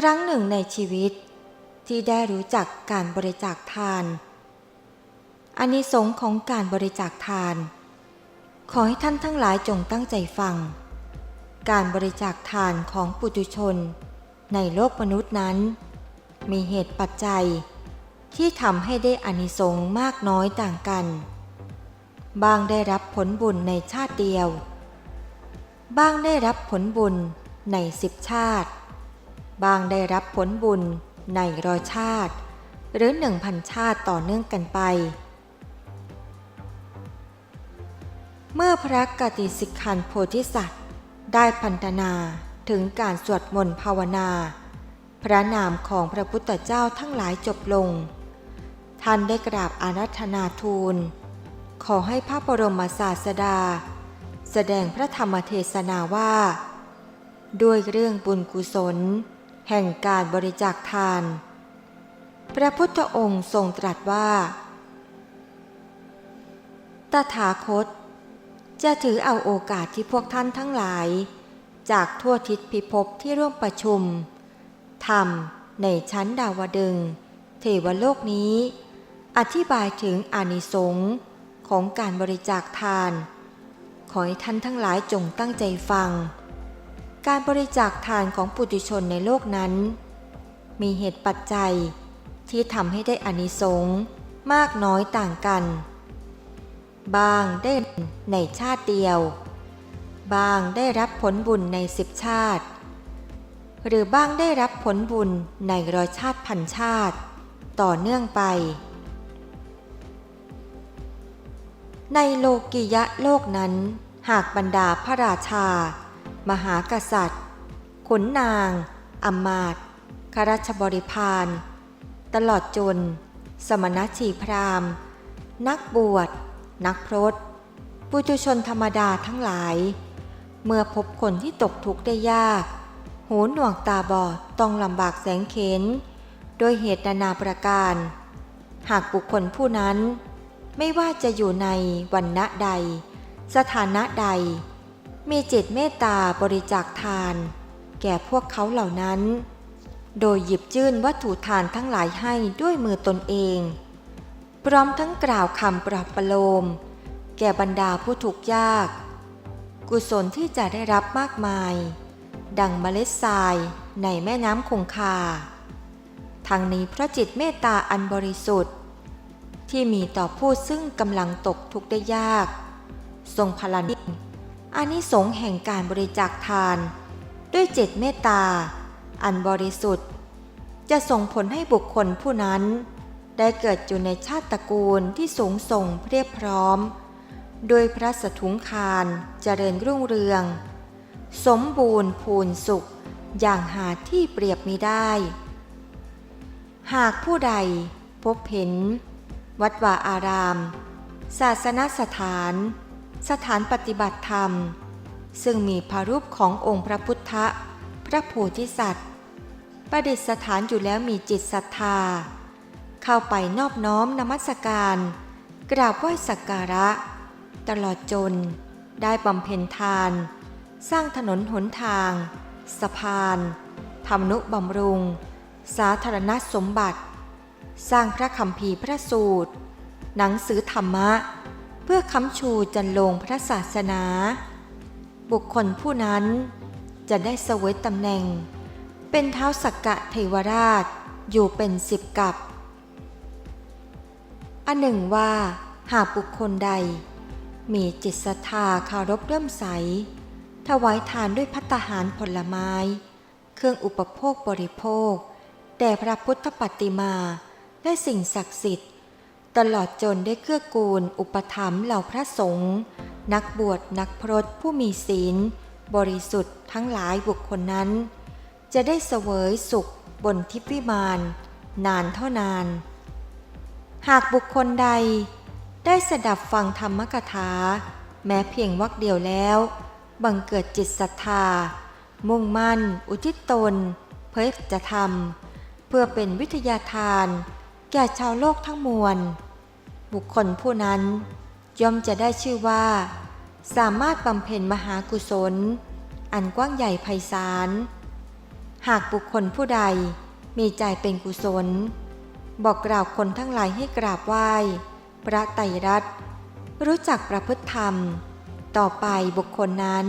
ครั้งหนึ่งในชีวิต ที่ได้รู้จักการบริจาคทานอานิสงส์ของการบริจาคทาน ขอให้ท่านทั้งหลายจงตั้งใจฟัง การบริจาคทานของปุถุชน ในโลกมนุษย์นั้น มีเหตุปัจจัย ที่ทำให้ได้อานิสงส์มากน้อยต่างกัน บางได้รับผลบุญในชาติเดียว บางได้รับผลบุญในสิบชาติ บางได้รับผลบุญในรอยชาติ หรือหนึ่งพันชาติต่อเนื่องกันไป เมื่อพระกติสิกขันโพธิสัตว์ ได้พันธนาถึงการสวดมนต์ภาวนา พระนามของพระพุทธเจ้าทั้งหลายจบลง ท่านได้กราบอารัธนาทูล ขอให้พระบรมศาสดา แสดงพระธรรมเทศนาว่า ด้วยเรื่องบุญกุศล แห่งการบริจาคทาน พระพุทธองค์ทรงตรัสว่า ตถาคต จะถือเอาโอกาสที่พวกท่านทั้งหลาย จากทั่วทิศพิภพที่ร่วมประชุมธรรมในชั้นดาวดึง เทวโลกนี้ อธิบายถึงอานิสงส์ของการบริจาคทาน ขอให้ท่านทั้งหลายจงตั้งใจฟัง การบริจาคทานของปุถุชนในโลกนั้น มีเหตุปัจจัยที่ทำให้ได้อานิสงส์มากน้อยต่างกัน บางได้ในชาติเดียว บางได้รับผลบุญในสิบชาติ หรือบางได้รับผลบุญในร้อยชาติพันชาติ ต่อเนื่องไป ในโลกิยะโลกนั้นหากบรรดาพระราชา มหากษัตริย์ขุนนางอำมาตย์ข้าราชบริพาร ตลอดจน สมณชีพราหมณ์ นักบวช นักพรตปุถุชนธรรมดาทั้งหลาย เมื่อพบคนที่ตกทุกข์ได้ยาก หูหนวกตาบอดต้องลำบากแสงเข็นโดยเหตุนานาประการ หากบุคคลผู้นั้น ไม่ว่าจะอยู่ในวันณะใด สถานะใด มีจิตเมตตาบริจาคทาน แก่พวกเขาเหล่านั้น โดยหยิบยื่นวัตถุทานทั้งหลายให้ด้วยมือตนเอง พร้อมทั้งกล่าวคำปลอบประโลม แก่บรรดาผู้ถูกข์ยาก กุศลที่จะได้รับมากมาย ดังเมล็ดทรายในแม่น้ำคงคาทางนี้พระจิตเมตตาอันบริสุทธิ์ ที่มีต่อผู้ซึ่งกำลังตกทุกข์ได้ยาก ทรงพลังอา นิสงส์แห่งการบริจาคทาน ด้วยเจตเมตตา อันบริสุทธิ์ จะส่งผลให้บุคคลผู้นั้น ได้เกิดอยู่ในชาติตระกูลที่สูงส่งเรียบพร้อม โดยพระสถุงคารเจริญรุ่งเรือง สมบูรณ์พูนสุขอย่างหาที่เปรียบมิได้ หากผู้ใดพบเห็น วัดวาอาราม ศาสนสถาน สถานปฏิบัติธรรม ซึ่งมีพระรูปขององค์พระพุทธ พระโพธิสัตว์ ประดิษฐานอยู่แล้วมีจิตศรัทธา เข้าไปนอบน้อมนมัสการ กราบไหว้สักการะ ตลอดจน ได้บำเพ็ญทาน สร้างถนนหนทาง สะพานทำนุบำรุง สาธารณสมบัติ สร้างพระคำภีพระสูตร หนังสือธรรมะ เพื่อค้ำชูจันลงพระศาสนา บุคคลผู้นั้นจะได้เสวยตำแหน่ง เป็นเท้าสักกะเทวราชอยู่เป็นสิบกับอันหนึ่งว่า หากบุคคลใด มีจิตศรัทธาคารพเริ่มใส ถวายทานด้วยพัตตาหารผลไม้ เครื่องอุปโภคบริโภคแด่พระพุทธปฏิมาและสิ่งศักดิ์สิทธิ์ ตลอดจนได้เกื้อกูล อุปถัมภ์เหล่าพระสงฆ์นักบวชนักพรตผู้มีศีล บริสุทธิ์ทั้งหลายบุคคลนั้น จะได้เสวยสุขบนทิพย์วิมานนานเท่านาน หากบุคคลใด ได้สดับฟังธรรมกถา แม้เพียงวักเดียวแล้ว บังเกิดจิตศรัทธา มุ่งมั่น อุทิศตน เพื่อจะทำเพื่อเป็นวิทยาทาน แก่ชาวโลกทั้งมวล บุคคลผู้นั้น ย่อมจะได้ชื่อว่า สามารถบำเพ็ญมหากุศล อันกว้างใหญ่ไพศาล หากบุคคลผู้ใดมีใจเป็นกุศล บอกกล่าวคนทั้งหลายให้กราบไหว้ พระไตรรัตน์รู้จักประพฤติธรรม ต่อไปบุคคลนั้น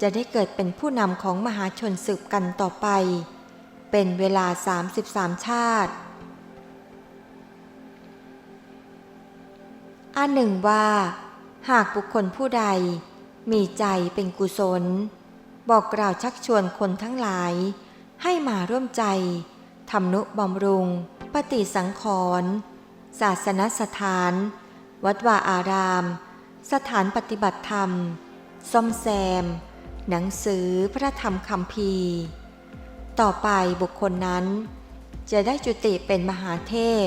จะได้เกิดเป็นผู้นำของมหาชนสืบกันต่อไป เป็นเวลา 33 ชาติ อันหนึ่งว่า หากบุคคลผู้ใด มีใจเป็นกุศล บอกกล่าวชักชวนคนทั้งหลาย ให้มาร่วมใจทำนุบำรุง ปฏิสังขรณ์ศาสนสถาน วัดวาอาราม สถานปฏิบัติธรรม ซ่อมแซม หนังสือพระธรรมคำพีร์ต่อไปบุคคลนั้น จะได้จุติเป็นมหาเทพ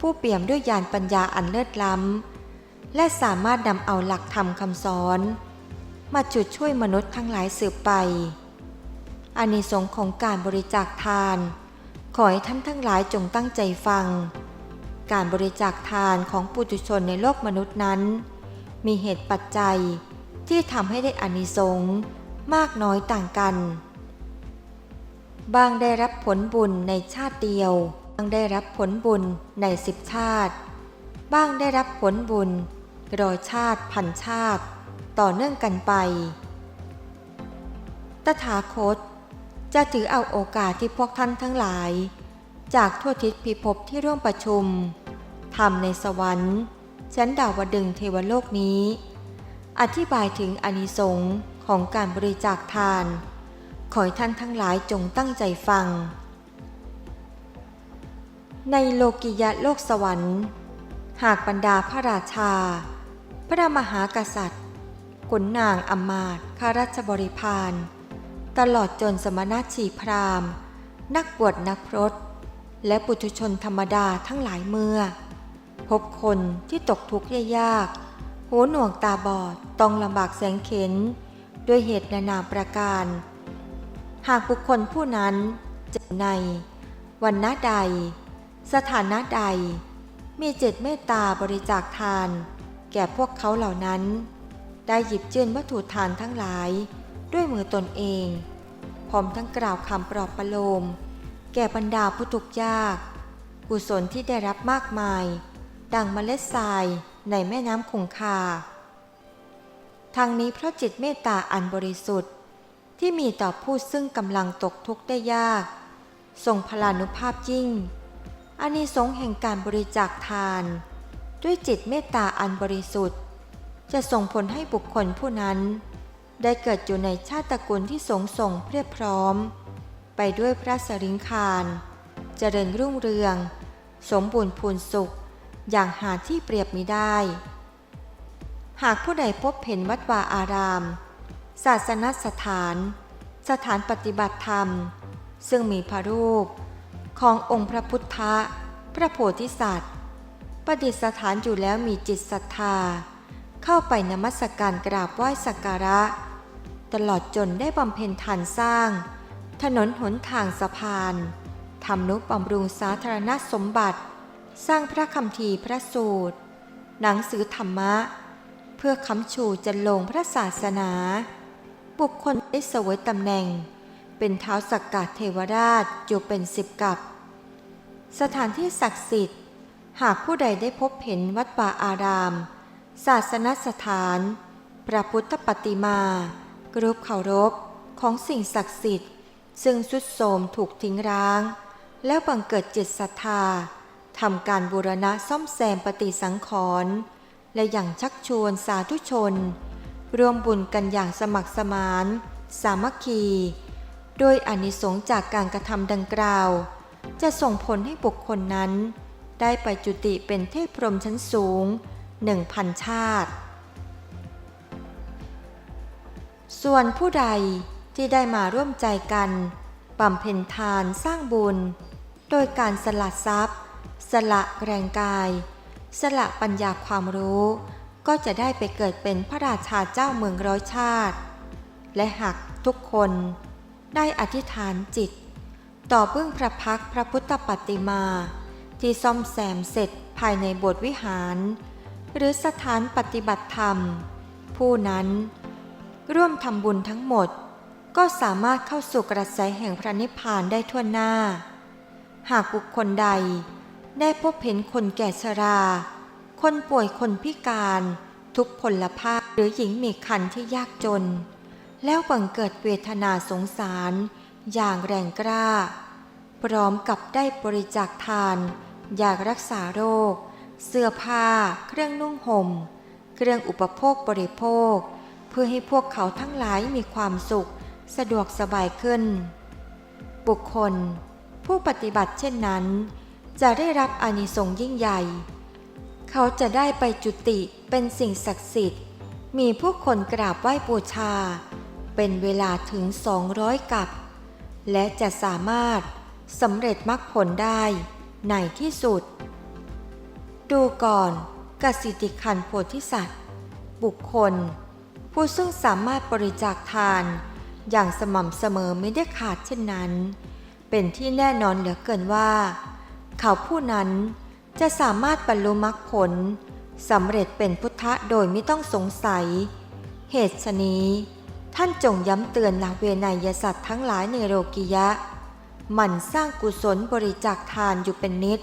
ผู้เปี่ยมด้วยญาณปัญญาอันเลิศล้ำ และสามารถนำเอาหลักธรรมคำสอน มาจุดช่วยมนุษย์ทั้งหลายสืบไปอานิสงส์ของการบริจาคทาน ขอให้ท่านทั้งหลายจงตั้งใจฟัง การบริจาคทานของปุถุชนในโลกมนุษย์นั้น มีเหตุปัจจัยที่ทำให้ได้อานิสงส์มากน้อยต่างกัน บางได้รับผลบุญในชาติเดียว บางได้รับผลบุญในสิบชาติ บ้างได้รับผลบุญ รอยชาติพันชาติ ต่อเนื่องกันไป ตถาคตจะถือเอาโอกาสที่พวกท่านทั้งหลาย จากทั่วทิศพิภพที่ร่วมประชุมทำในสวรรค์ชั้นดาวดึงเทวโลกนี้ อธิบายถึงอานิสงส์ของการบริจาคทาน ขอให้ท่านทั้งหลายจงตั้งใจฟัง ในโลกิยะโลกสวรรค์ หากบรรดาพระราชา พระมหากษัตริย์ขุนนางอมาตข้าราชบริพารตลอดจนสมณชีพราหมณ์ นักบวชนักพรตและปุถุชนธรรมดาทั้งหลายเมื่อ พบคนที่ตกทุกข์ยากหูหนวกตาบอดต้องลำบากแสงเข็น ด้วยเหตุนานาประการ หากบุคคลผู้นั้นเจะใน วันณะใด สถานะใด มีเจตเมตตาบริจาคทาน แก่พวกเขาเหล่านั้น ได้หยิบยื่นวัตถุทานทั้งหลาย ด้วยมือตนเอง พร้อมทั้งกล่าวคำปลอบประโลม แก่บรรดาผู้ทุกข์ยาก กุศลที่ได้รับมากมาย ดังเมล็ดทรายในแม่น้ำคงคาทางนี้เพราะจิตเมตตาอันบริสุทธิ์ ที่มีต่อผู้ซึ่งกำลังตกทุกข์ได้ยาก ทรงพลานุภาพยิ่งอานิสงส์แห่งการบริจาคทาน ด้วยจิตเมตตาอันบริสุทธิ์ จะส่งผลให้บุคคลผู้นั้น ได้เกิดอยู่ในชาติตระกูลที่สงส่งเพียบพร้อม ไปด้วยพระสริงคารเจริญรุ่งเรือง สมบูรณ์พูนสุข อย่างหาที่เปรียบมิได้ หากผู้ใดพบเห็นวัดวาอาราม ศาสนสถาน สถานปฏิบัติธรรม ซึ่งมีพระรูป ขององค์พระพุทธ พระโพธิสัตว์ ประดิษฐานอยู่แล้วมีจิตศรัทธา เข้าไปนมัสการกราบไหว้สักการะ ตลอดจนได้บำเพ็ญทานสร้าง ถนนหนทางสะพานทำนุบำรุงสาธารณสมบัติ สร้างพระคำทีพระสูตร หนังสือธรรมะ เพื่อค้ำชูจันลงพระศาสนา บุคคลได้เสวยตำแหน่ง เป็นเท้าสักกาเทวราชอยู่เป็นสิบกับ สถานที่ศักดิ์สิทธิ์ หากผู้ใดได้พบเห็นวัดป่าอาราม ศาสนสถาน พระพุทธปฏิมากรูปเคารพของสิ่งศักดิ์สิทธิ์ ซึ่งสุดโทรมถูกทิ้งร้าง แล้วบังเกิดจิตศรัทธาทำการบูรณะซ่อมแซมปฏิสังขรณ์และอย่างชักชวนสาธุชน ร่วมบุญกันอย่างสมัครสมาน สามัคคี โดยอนิสงส์จากการกระทำดังกล่าว จะส่งผลให้บุคคลนั้น ได้ไปจุติเป็นเทพพรหมชั้นสูงหนึ่งพันชาติ ส่วนผู้ใดที่ได้มาร่วมใจกันบำเพ็ญทานสร้างบุญ โดยการสละทรัพย์ สละแรงกาย สละปัญญาความรู้ ก็จะได้ไปเกิดเป็นพระราชาเจ้าเมืองร้อยชาติ และหากทุกคนได้อธิษฐานจิต ต่อเบื้องพระพักพระพุทธปฏิมา ที่ซ่อมแซมเสร็จภายในโบสถ์วิหาร หรือสถานปฏิบัติธรรม ผู้นั้นร่วมทำบุญทั้งหมด ก็สามารถเข้าสู่กระแสแห่งพระนิพพานได้ทั่วหน้า หากบุคคลใดได้พบเห็นคนแก่ชรา คนป่วยคนพิการ ทุกพลภาพหรือหญิงมีคันที่ยากจน แล้วบังเกิดเวทนาสงสาร อย่างแรงกล้า พร้อมกับได้บริจาคทานยารักษาโรค เสื้อผ้า เครื่องนุ่งห่ม เครื่องอุปโภคบริโภค เพื่อให้พวกเขาทั้งหลายมีความสุข สะดวกสบายขึ้น บุคคล ผู้ปฏิบัติเช่นนั้น จะได้รับอานิสงส์ยิ่งใหญ่ เขาจะได้ไปจุติเป็นสิ่งศักดิ์สิทธิ์ มีผู้คนกราบไหว้บูชา เป็นเวลาถึง 200 กับ และจะสามารถ สำเร็จมรรคผลได้ในที่สุด ดูก่อนกสิติคันโพธิสัตว์ บุคคล ผู้ซึ่งสามารถบริจาคทานอย่างสม่ำเสมอไม่ได้ขาดเช่นนั้น เป็นที่แน่นอนเหลือเกินว่า เขาผู้นั้นจะสามารถบรรลุมรรคผลสำเร็จเป็นพุทธะโดยไม่ต้องสงสัย เหตุฉนี้ ท่านจงย้ำเตือนลาเวนยสัตว์ทั้งหลายในโลกิยะ หมั่นสร้างกุศลบริจาคทานอยู่เป็นนิด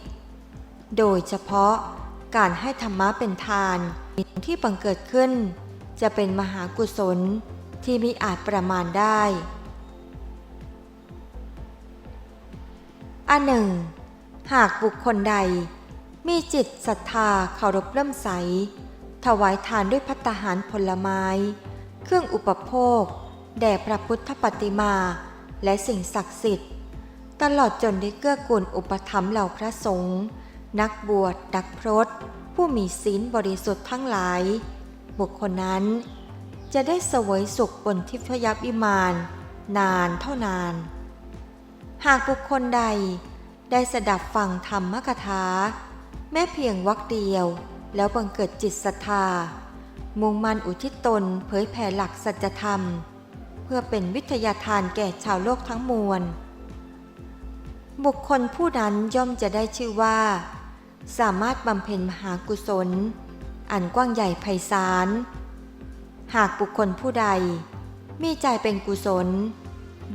โดยเฉพาะการให้ธรรมะเป็นทานที่บังเกิดขึ้น จะเป็นมหากุศลที่มิอาจประมาณได้ อันหนึ่ง หากบุคคลใด มีจิตศรัทธาเคารพเริ่มใส ถวายทานด้วยพัตตาหารผลไม้ เครื่องอุปโภค แด่พระพุทธปฏิมา และสิ่งศักดิ์สิทธิ์ ตลอดจนได้เกื้อกูลอุปถัมภ์เหล่าพระสงฆ์นักบวชนักพรตผู้มีศีลบริสุทธิ์ทั้งหลาย บุคคลนั้น จะได้เสวยสุขบนทิพยวิมาน นานเท่านาน หากบุคคลใดได้สดับฟังธรรมกถา แม้เพียงวักเดียวแล้วบังเกิดจิตศรัทธา มุ่งมั่นอุทิศตนเผยแผ่หลักสัจธรรม เพื่อเป็นวิทยาทานแก่ชาวโลกทั้งมวล บุคคลผู้นั้นย่อมจะได้ชื่อว่า สามารถบำเพ็ญมหากุศล อันกว้างใหญ่ไพศาล หากบุคคลผู้ใด มีใจเป็นกุศล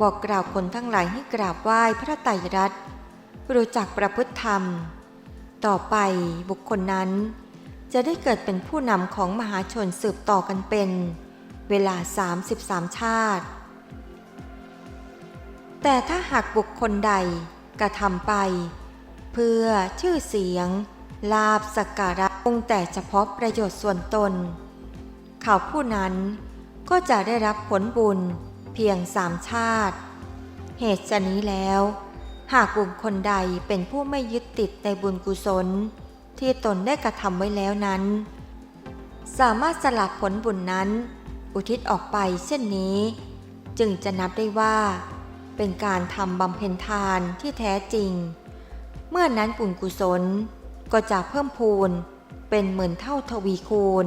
บอกกล่าวคนทั้งหลายให้กราบไหว้พระไตรรัตน์รู้จักประพฤติธรรม ต่อไปบุคคลนั้น จะได้เกิดเป็นผู้นำของมหาชนสืบต่อกันเป็น เวลา 33 ชาติ แต่ถ้าหากบุคคลใด กระทำไป เพื่อชื่อเสียง ลาบสักการะคงแต่เฉพาะประโยชน์ส่วนตน เขาผู้นั้นก็จะได้รับผลบุญเพียงสามชาติ เหตุจะนี้แล้ว หากบุคคลใดเป็นผู้ไม่ยึดติดในบุญกุศล ที่ตนได้กระทำไว้แล้วนั้น สามารถสลับผลบุญนั้น อุทิศออกไปเช่นนี้ จึงจะนับได้ว่า เป็นการทำบำเพ็ญทานที่แท้จริง เมื่อนั้นบุญกุศลก็จะเพิ่มพูนเป็นหมื่นเท่าทวีคูณ